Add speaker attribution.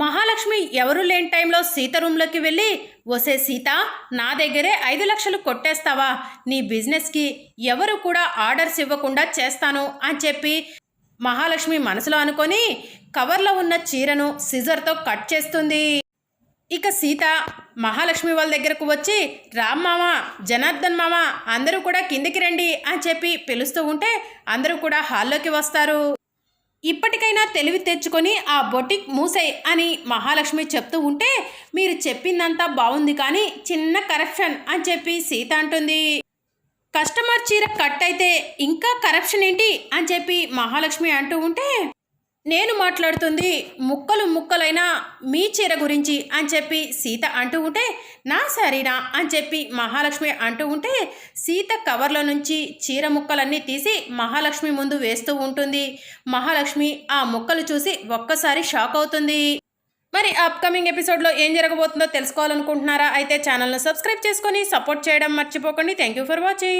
Speaker 1: మహాలక్ష్మి ఎవరు లేని టైంలో సీత రూమ్లోకి వెళ్ళి వసే సీత నా దగ్గరే ఐదు లక్షలు కొట్టేస్తావా? నీ బిజినెస్కి ఎవరు కూడా ఆర్డర్స్ ఇవ్వకుండా చేస్తాను అని చెప్పి మహాలక్ష్మి మనసులో అనుకొని కవర్లో ఉన్న చీరను సిజర్తో కట్ చేస్తుంది. ఇక సీత మహాలక్ష్మి వాళ్ళ దగ్గరకు వచ్చి రామ్ మామ జనార్దన్ మామ అందరూ కూడా కిందికి రండి అని చెప్పి పిలుస్తూ ఉంటే అందరూ కూడా హాల్లోకి వస్తారు. ఇప్పటికైనా తెలివి తెచ్చుకొని ఆ బొటిక్ మూసేయ్ అని మహాలక్ష్మి చెప్తూ ఉంటే మీరు చెప్పిందంతా బాగుంది కానీ చిన్న కరప్షన్ అని చెప్పి సీత అంటుంది. కస్టమర్ చీర కట్ అయితే ఇంకా కరప్షన్ ఏంటి అని చెప్పి మహాలక్ష్మి అంటూ ఉంటే నేను మాట్లాడుతుంది ముక్కలు ముక్కలైన మీ చీర గురించి అని చెప్పి సీత అంటూ ఉంటే నా శారీనా అని చెప్పి మహాలక్ష్మి అంటూ ఉంటే సీత కవర్లో నుంచి చీర ముక్కలన్నీ తీసి మహాలక్ష్మి ముందు వేస్తూ ఉంటుంది. మహాలక్ష్మి ఆ ముక్కలు చూసి ఒక్కసారి షాక్ అవుతుంది. మరి అప్కమింగ్ ఎపిసోడ్లో ఏం జరగబోతుందో తెలుసుకోవాలనుకుంటున్నారా? అయితే ఛానల్ను సబ్స్క్రైబ్ చేసుకొని సపోర్ట్ చేయడం మర్చిపోకండి. Thank you for watching.